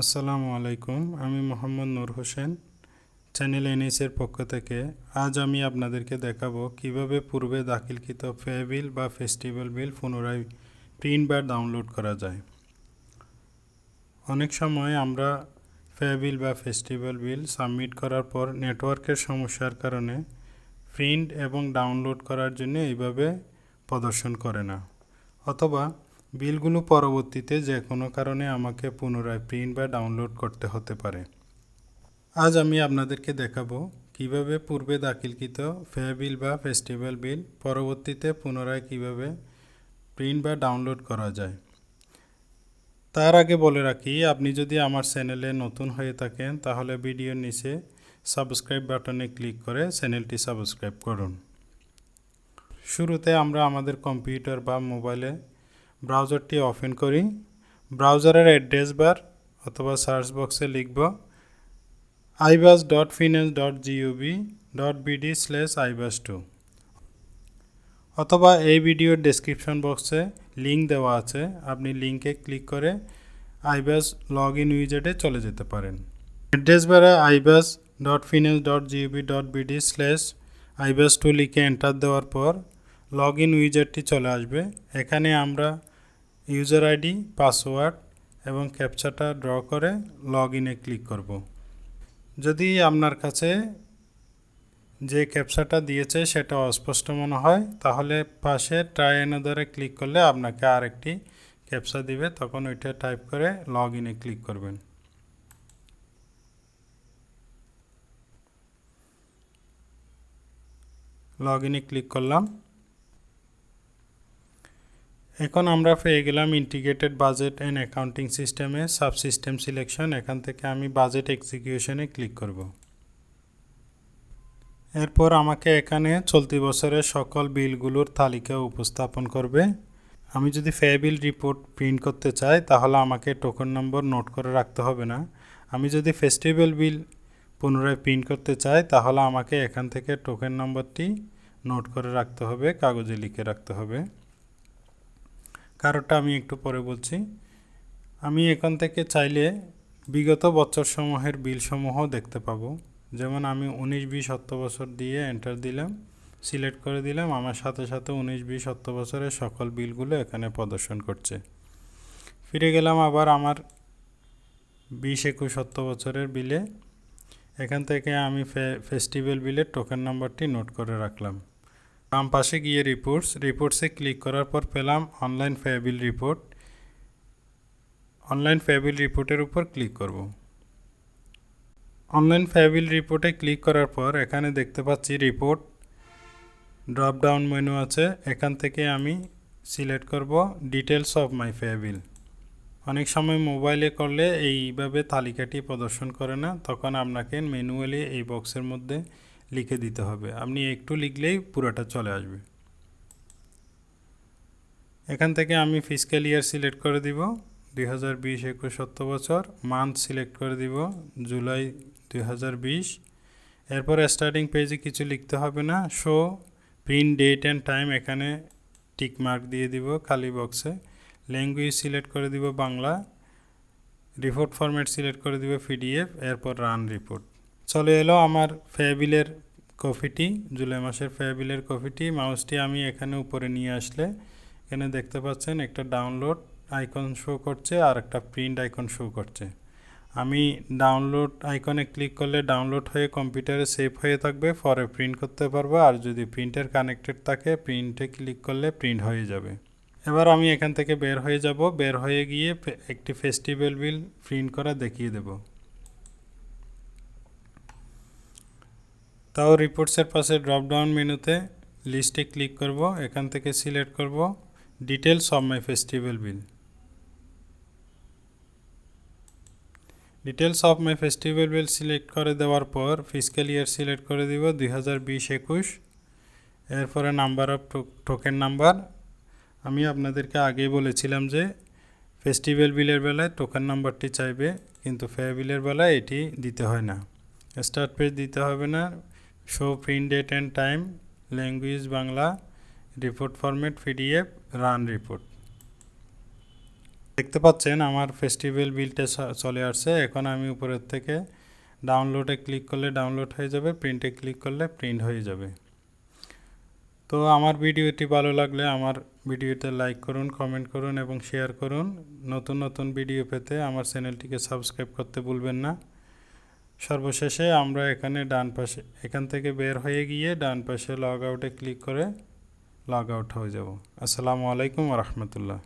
আসসালামু আলাইকুম, আমি মোহাম্মদ নূর হোসেন, চ্যানেল এনএসের পক্ষ থেকে। আজ আমি আপনাদেরকে দেখাবো কীভাবে পূর্বে দাখিলকৃত ফে বিল বা ফেস্টিভ্যাল বিল পুনরায় প্রিন্ট বা ডাউনলোড করা যায়। অনেক সময় আমরা ফে বিল বা ফেস্টিভ্যাল বিল সাবমিট করার পর নেটওয়ার্কের সমস্যার কারণে প্রিন্ট এবং ডাউনলোড করার জন্য এইভাবে প্রদর্শন করে না। অথবা বিলগুলো পরবর্তীতে যে কোনো কারণে আমাকে পুনরায় প্রিন্ট বা ডাউনলোড করতে হতে পারে। আজ আমি আপনাদেরকে দেখাবো কীভাবে পূর্বে দাখিলকৃত ফে বিল বা ফেস্টিভ্যাল বিল পরবর্তীতে পুনরায় কীভাবে প্রিন্ট বা ডাউনলোড করা যায়। তার আগে বলে রাখি, আপনি যদি আমার চ্যানেলে নতুন হয়ে থাকেন, তাহলে ভিডিওর নিচে সাবস্ক্রাইব বাটনে ক্লিক করে চ্যানেলটি সাবস্ক্রাইব করুন। শুরুতে আমরা আমাদের কম্পিউটার বা মোবাইলে ব্রাউজারটি ওপেন করি। ব্রাউজারের অ্যাড্রেস বার অথবা সার্চ বক্সে লিখব iBAS dot finance dot GOB dot BD slash iBAS two. অথবা এই ভিডিওর ডেসক্রিপশন বক্সে লিঙ্ক দেওয়া আছে। আপনি লিঙ্কে ক্লিক করে আইবাস লগ ইন উইজেটে চলে যেতে পারেন। অ্যাড্রেস বারে iBAS dot finance dot GOB dot BD slash iBAS two লিখে এন্টার দেওয়ার পর লগ ইন উইজারটি চলে আসবে। এখানে আমরা ইউজার আইডি, পাসওয়ার্ড এবং ক্যাপচাটা ড্র করে লগ ইনে ক্লিক করব। যদি আপনার কাছে যে ক্যাপচাটা দিয়েছে সেটা অস্পষ্ট মনে হয়, তাহলে পাশে ট্রাই এনাদারে ক্লিক করলে আপনাকে আরেকটি ক্যাপচা দিবে। তখন ওইটা টাইপ করে লগ ইনে ক্লিক করবেন। লগ ইনে ক্লিক করলাম। এখন আমরা পেয়ে গেলাম ইন্টিগ্রেটেড বাজেট অ্যান্ড অ্যাকাউন্টিং সিস্টেমে সাবসিস্টেম সিলেকশন এখান থেকে আমি বাজেট এক্সিকিউশনে ক্লিক করব। এরপর আমাকে এখানে চলতি বছরের সকল বিলগুলোর তালিকা উপস্থাপন করবে। আমি যদি ফে বিল রিপোর্ট প্রিন্ট করতে চাই, তাহলে আমাকে টোকন নম্বর নোট করে রাখতে হবে না। আমি যদি ফেস্টিভ্যাল বিল পুনরায় প্রিন্ট করতে চাই, তাহলে আমাকে এখান থেকে টোকেন নম্বরটি নোট করে রাখতে হবে, কাগজে লিখে রাখতে হবে। কারোটা আমি একটু পরে বলছি। আমি এখান থেকে চাইলে বিগত বছরসমূহের বিলসমূহ দেখতে পাবো। যেমন আমি উনিশ, বিশ সত্য বছর দিয়ে এন্টার দিলাম সিলেক্ট করে দিলাম, আমার সাথে সাথে উনিশ, বিশ সত্য বছরের সকল বিলগুলো এখানে প্রদর্শন করছে। ফিরে গেলাম আবার আমার বিশ, একুশ সত্য বছরের বিলে। এখান থেকে আমি ফেস্টিভ্যাল বিলের টোকেন নাম্বারটি নোট করে রাখলাম। বাম পাশে গিয়ে রিপোর্টস রিপোর্টসে ক্লিক করার পর পেলাম অনলাইন ফেবিল রিপোর্ট অনলাইন ফেবিল রিপোর্টের উপর ক্লিক করব। অনলাইন ফেবিল রিপোর্টে ক্লিক করার পর এখানে দেখতে পাচ্ছি রিপোর্ট ড্রপ ডাউন মেনু আছে। এখান থেকে আমি সিলেক্ট করব ডিটেলস অফ মাই ফেবিল অনেক সময় মোবাইলে করলে এইভাবে তালিকাটি প্রদর্শন করে না। তখন আপনাকে ম্যানুয়ালি এই বক্সের মধ্যে লিখে দিতে হবে। আপনি একটু লিখলেই পুরোটা চলে আসবে। এখান থেকে আমি ফিজিক্যাল ইয়ার সিলেক্ট করে দিব। দুই হাজার বিশ একুশ বছর মান্থ সিলেক্ট করে দিব জুলাই দুই হাজার বিশ। এরপর স্টার্টিং পেজে কিছু লিখতে হবে না। Show print date and time এখানে টিক মার্ক দিয়ে দিব খালি বক্সে ল্যাঙ্গুয়েজ সিলেক্ট করে দিব বাংলা। রিপোর্ট ফরম্যাট সিলেক্ট করে দিব পিডিএফ এরপর রান রিপোর্ট চলে এলো আমার ফেবিলের কফিটি, জুলাই মাসের ফেবিলের কফিটি। মাউসটি আমি এখানে উপরে নিয়ে আসলে, এখানে দেখতে পাচ্ছেন একটা ডাউনলোড আইকন শো করছে আর একটা প্রিন্ট আইকন শো করছে। আমি ডাউনলোড আইকনে ক্লিক করলে ডাউনলোড হয়ে কম্পিউটারে সেভ হয়ে থাকবে, পরে প্রিন্ট করতে পারব আর যদি প্রিন্টার কানেক্টেড থাকে, প্রিন্টে ক্লিক করলে প্রিন্ট হয়ে যাবে। এবার আমি এখান থেকে বের হয়ে যাব, বের হয়ে গিয়ে একটি ফেস্টিভ্যাল বিল প্রিন্ট করা দেখিয়ে দেবো। তাও রিপোর্টসের পাশে ড্রপডাউন মেনুতে লিস্টে ক্লিক করব, এখান থেকে সিলেক্ট করব details of my festival bill details of my festival bill select করে দেওয়ার পর ফিজিক্যাল ইয়ার সিলেক্ট করে দিব দুই হাজার বিশ একুশ। এরপরে নাম্বার অফ টোকেন নাম্বার আমি আপনাদেরকে আগেই বলেছিলাম যে ফেস্টিভ্যাল বিলের বেলায় টোকেন নাম্বারটি চাইবে, কিন্তু ফে বিলের বেলায় এটি দিতে হয় না। স্টার্ট পেজ দিতে হবে না। Show print date and time language Bangla report format PDF run report দেখতে পাচ্ছেন, আমার ফেস্টিভ্যাল বিলটা চলে আসছে। এখন আমি উপরের থেকে ডাউনলোডে ক্লিক করলে ডাউনলোড হয়ে যাবে প্রিন্টে ক্লিক করলে প্রিন্ট হয়ে যাবে। তো আমার ভিডিওটি ভালো লাগলে আমার ভিডিওতে লাইক করুন কমেন্ট করুন এবং শেয়ার করুন। নতুন নতুন ভিডিও পেতে আমার চ্যানেলটিকে সাবস্ক্রাইব করতে ভুলবেন না। সর্বশেষে আমরা এখানে ডান পাশে, এখান থেকে বের হয়ে গিয়ে ডান পাশে লগ আউটে ক্লিক করে লগ আউট হয়ে যাব। আসসালামু আলাইকুম রহমতুল্লাহ।